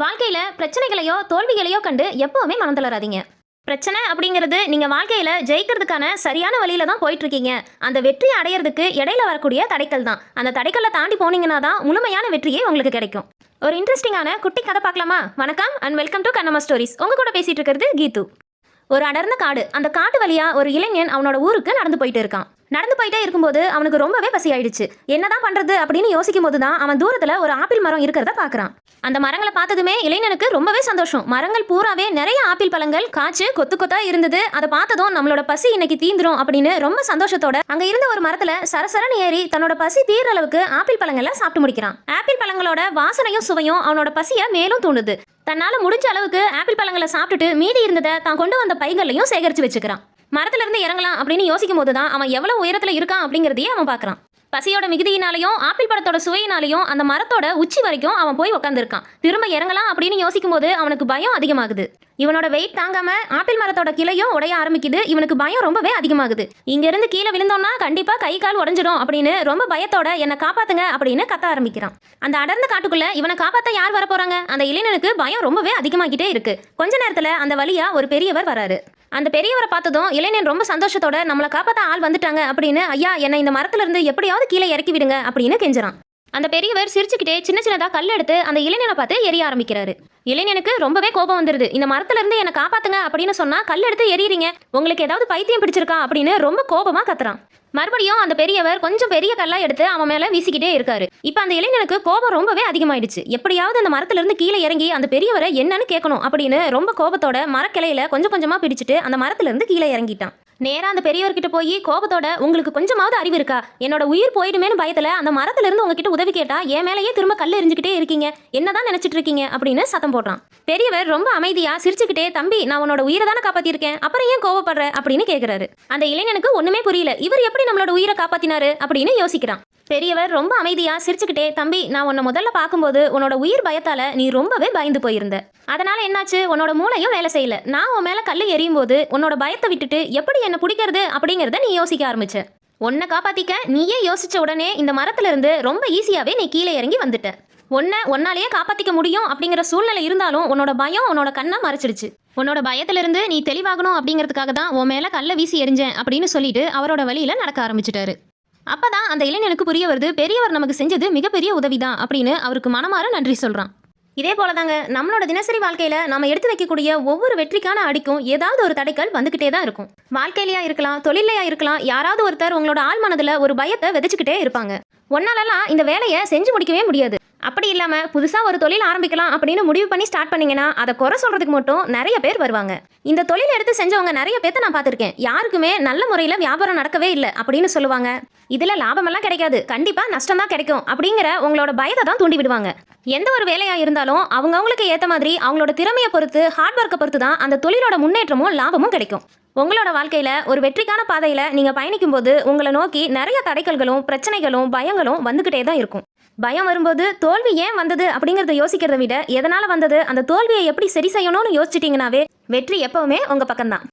வாழ்க்கையில் பிரச்சனைகளையோ தோல்விகளையோ கண்டு எப்போவுமே மனம் தளராதீங்க. பிரச்சனை அப்படிங்கிறது நீங்கள் வாழ்க்கையில் ஜெயிக்கிறதுக்கான சரியான வழியில தான் போயிட்டுருக்கீங்க. அந்த வெற்றியை அடையிறதுக்கு இடையில வரக்கூடிய தடைக்கல் தான். அந்த தடைக்கல்லை தாண்டி போனீங்கன்னா தான் முழுமையான வெற்றியே உங்களுக்கு கிடைக்கும். ஒரு இன்ட்ரெஸ்டிங்கான குட்டி கதை பார்க்கலாமா? வணக்கம் and welcome to Kannamma stories உங்கள் கூட பேசிகிட்டு இருக்கிறது கீது. ஒரு அடர்ந்த காடு. அந்த காட்டு வழியா ஒரு இளைஞன் அவனோட ஊருக்கு நடந்து போயிட்டு இருக்கான். நடந்து போயிட்டே இருக்கும்போது அவனுக்கு ரொம்பவே பசி ஆயிடுச்சு என்னதான் பண்றது அப்படின்னு யோசிக்கும் போது தான் அவன் தூரத்துல ஒரு ஆப்பிள் மரம் இருக்கிறத பாக்குறான். அந்த மரங்களை பார்த்ததுமே இளைஞனுக்கு ரொம்பவே சந்தோஷம். மரங்கள் பூராவே நிறைய ஆப்பிள் பழங்கள் காய்ச்சி கொத்து கொத்தா இருந்தது. அதை பார்த்ததும் நம்மளோட பசி இன்னைக்கு தீந்துரும் அப்படின்னு ரொம்ப சந்தோஷத்தோட அங்க இருந்த ஒரு மரத்துல சரசரன் ஏறி தன்னோட பசி தீர்ற அளவுக்கு ஆப்பிள் பழங்களை சாப்பிட்டு முடிக்கிறான். ஆப்பிள் பழங்களோட வாசனையும் சுவையும் அவனோட பசியை மேலும் தூண்டுது. தன்னால் முடிஞ்ச அளவுக்கு ஆப்பிள் பழங்களை சாப்பிட்டுட்டு மீதி இருந்ததை தான் கொண்டு வந்த பைகள்லையும் சேகரித்து வச்சுக்கிறான். மரத்துலேருந்து இறங்கலாம் அப்படின்னு யோசிக்கும் போது தான் அவன் எவ்வளோ உயரத்தில் இருக்கான் அப்படிங்கிறதையே அவன் பார்க்குறான் பசியோட மிகுதியினாலையும் ஆப்பிள் பழத்தோட சுவையினாலையும் அந்த மரத்தோட உச்சி வரைக்கும் அவன் போய் உட்காந்துருக்கான் திரும்ப இறங்கலாம் அப்படின்னு யோசிக்கும் போது அவனுக்கு பயம் அதிகமாகுது. இவனோட வெயிட் தாங்காம ஆப்பிள் மரத்தோட கிளையும் உடைய ஆரம்பிக்குது. இவனுக்கு பயம் ரொம்பவே அதிகமாகுது. இங்க இருந்து கீழே விழுந்தோம்னா கண்டிப்பா கை கால் உடஞ்சிடும் அப்படின்னு ரொம்ப பயத்தோட என்னை காப்பாத்துங்க அப்படின்னு கத்த ஆரம்பிக்கிறான். அந்த அடர்ந்த காட்டுக்குள்ள இவனை காப்பாத்த யார் வர போறாங்க அந்த இளைஞனுக்கு பயம் ரொம்பவே அதிகமாகிட்டே இருக்கு. கொஞ்ச நேரத்துல அந்த வழியா ஒரு பெரியவர் வராரு. அந்த பெரியவரை பார்த்ததும் இளைஞன் ரொம்ப சந்தோஷத்தோட நம்மளை காப்பாற்ற ஆள் வந்துட்டாங்க அப்படின்னு ஐயா என்னை இந்த மரத்துல இருந்து எப்படியாவது கீழே இறக்கி விடுங்க அப்படின்னு கெஞ்சுறான். அந்த பெரியவர் சிரிச்சுக்கிட்டே சின்ன சின்னதாக கல் எடுத்து அந்த இளைஞனை பார்த்து எரிய ஆரம்பிக்கிறாரு. இளைஞனுக்கு ரொம்பவே கோபம் வந்துருது. இந்த மரத்துல இருந்து என்னை காப்பாத்துங்க அப்படின்னு சொன்னா கல் எடுத்து எரியறீங்க. உங்களுக்கு ஏதாவது பைத்தியம் பிடிச்சிருக்கா? அப்படின்னு ரொம்ப கோபமா கத்துறான். மறுபடியும் அந்த பெரியவர் கொஞ்சம் பெரிய கல்லா எடுத்து அவன் மேல வீசிக்கிட்டே இருக்காரு. இப்ப அந்த இளைஞனுக்கு கோபம் ரொம்பவே அதிகமாயிடுச்சு. எப்படியாவது அந்த மரத்துல இருந்து கீழே இறங்கி அந்த பெரியவரை என்னன்னு கேட்கணும் அப்படின்னு ரொம்ப கோபத்தோட மரக்கிளையில கொஞ்சம் கொஞ்சமா பிடிச்சிட்டு அந்த மரத்துல இருந்து கீழே இறங்கிட்டான். நேரா அந்த பெரியவர்கிட்ட போய் கோபத்தோட உங்களுக்கு கொஞ்சமாவது அறிவு இருக்கா? என்னோட உயிர் போயிடுமேனு பயத்துல அந்த மரத்துல இருந்து உங்ககிட்ட உதவி கேட்டா என் மேலேயே திரும்ப கல் எரிஞ்சுக்கிட்டே இருக்கீங்க. என்னதான் நினைச்சிட்டு இருக்கீங்க? அப்படின்னு சத்தம் போடுறான். பெரியவர் ரொம்ப அமைதியா சிரிச்சுக்கிட்டே தம்பி நான் உன்னோட உயிரை தானே காப்பாத்திருக்கேன். அப்புறம் ஏன் கோவப்படுற? அப்படின்னு கேக்குறாரு. அந்த இளைஞனுக்கு ஒண்ணுமே புரியல. இவர் எப்படி நம்மளோட உயிரை காப்பாத்தினாரு? அப்படின்னு யோசிக்கிறான். பெரியவர் ரொம்ப அமைதியா சிரிச்சுக்கிட்டே தம்பி நான் உன்னை முதல்ல பார்க்கும்போது உன்னோட உயிர் பயத்தால நீ ரொம்பவே பயந்து போயிருந்த. அதனால என்னாச்சு? உன்னோட மூளையும் வேலை செய்யல. நான் உன் மேல கல் எறியும் போது உன்னோட பயத்தை விட்டுட்டு எப்படி என்ன பிடிக்கிறது? அப்படிங்கறத நீ யோசிக்க ஆரம்பிச்ச. உன்னை காப்பாத்திக்க நீயே யோசிச்ச உடனே இந்த மரத்துல இருந்து ரொம்ப ஈஸியாவே நீ கீழே இறங்கி வந்துட்ட. உன்னை உன்னாலேயே காப்பாத்திக்க முடியும் அப்படிங்கிற சூழ்நிலை இருந்தாலும் உன்னோட பயம் உன்னோட கண்ணை மறைச்சிடுச்சு. உன்னோட பயத்திலிருந்து நீ தெளிவாகணும் அப்படிங்கிறதுக்காக தான் உன் மேல கல்லை வீசி எறிஞ்சேன் அப்படின்னு சொல்லிட்டு அவரோட வழியில நடக்க ஆரம்பிச்சிட்டாரு. அப்போ தான் அந்த இளைஞனுக்கு புரிய வருது பெரியவர் நமக்கு செஞ்சது மிகப்பெரிய உதவி தான் அப்படின்னு அவருக்கு மனமாற நன்றி சொல்கிறான் இதே போல தாங்க நம்மளோட தினசரி வாழ்க்கையில் நம்ம எடுத்து வைக்கக்கூடிய ஒவ்வொரு வெற்றிக்கான அடிக்கும் ஏதாவது ஒரு தடைக்கல் வந்துக்கிட்டே தான் இருக்கும். வாழ்க்கையிலையா இருக்கலாம் தொழிலையா இருக்கலாம் யாராவது ஒருத்தர் உங்களோட ஆள் மனதில் ஒரு பயத்தை விதைச்சிக்கிட்டே இருப்பாங்க. ஒன்னாலலாம் இந்த வேலையை செஞ்சு முடிக்கவே முடியாது. அப்படி இல்லாமல் புதுசாக ஒரு தொழில் ஆரம்பிக்கலாம் அப்படின்னு முடிவு பண்ணி ஸ்டார்ட் பண்ணிங்கன்னா அதை குறை சொல்கிறதுக்கு மட்டும் நிறைய பேர் வருவாங்க. இந்த தொழில் எடுத்து செஞ்சவங்க நிறைய பேர்த்த நான் பார்த்துருக்கேன். யாருக்குமே நல்ல முறையில் வியாபாரம் நடக்கவே இல்லை அப்படின்னு சொல்லுவாங்க. இதில் லாபமெல்லாம் கிடைக்காது. கண்டிப்பாக நஷ்டம் தான் கிடைக்கும் அப்படிங்கிற உங்களோட பயத்தை தான் தூண்டி விடுவாங்க. எந்த ஒரு வேலையாக இருந்தாலும் அவங்கவுங்களுக்கு ஏற்ற மாதிரி அவங்களோட திறமையை பொறுத்து ஹார்ட் ஒர்க்கை பொறுத்து தான் அந்த தொழிலோட முன்னேற்றமும் லாபமும் கிடைக்கும். உங்களோட வாழ்க்கையில் ஒரு வெற்றிக்கான பாதையில் நீங்கள் பயணிக்கும்போது உங்களை நோக்கி நிறைய தடைக்கல்களும் பிரச்சனைகளும் பயங்களும் வந்துக்கிட்டே தான் இருக்கும். பயம் வரும்போது தோல்வி ஏன் வந்தது அப்படிங்கறத யோசிக்கிறத விட எதனால வந்தது அந்த தோல்வியை எப்படி சரி செய்யணும்னு யோசிச்சிட்டீங்கனாவே வெற்றி எப்பவுமே உங்க பக்கம்தான்.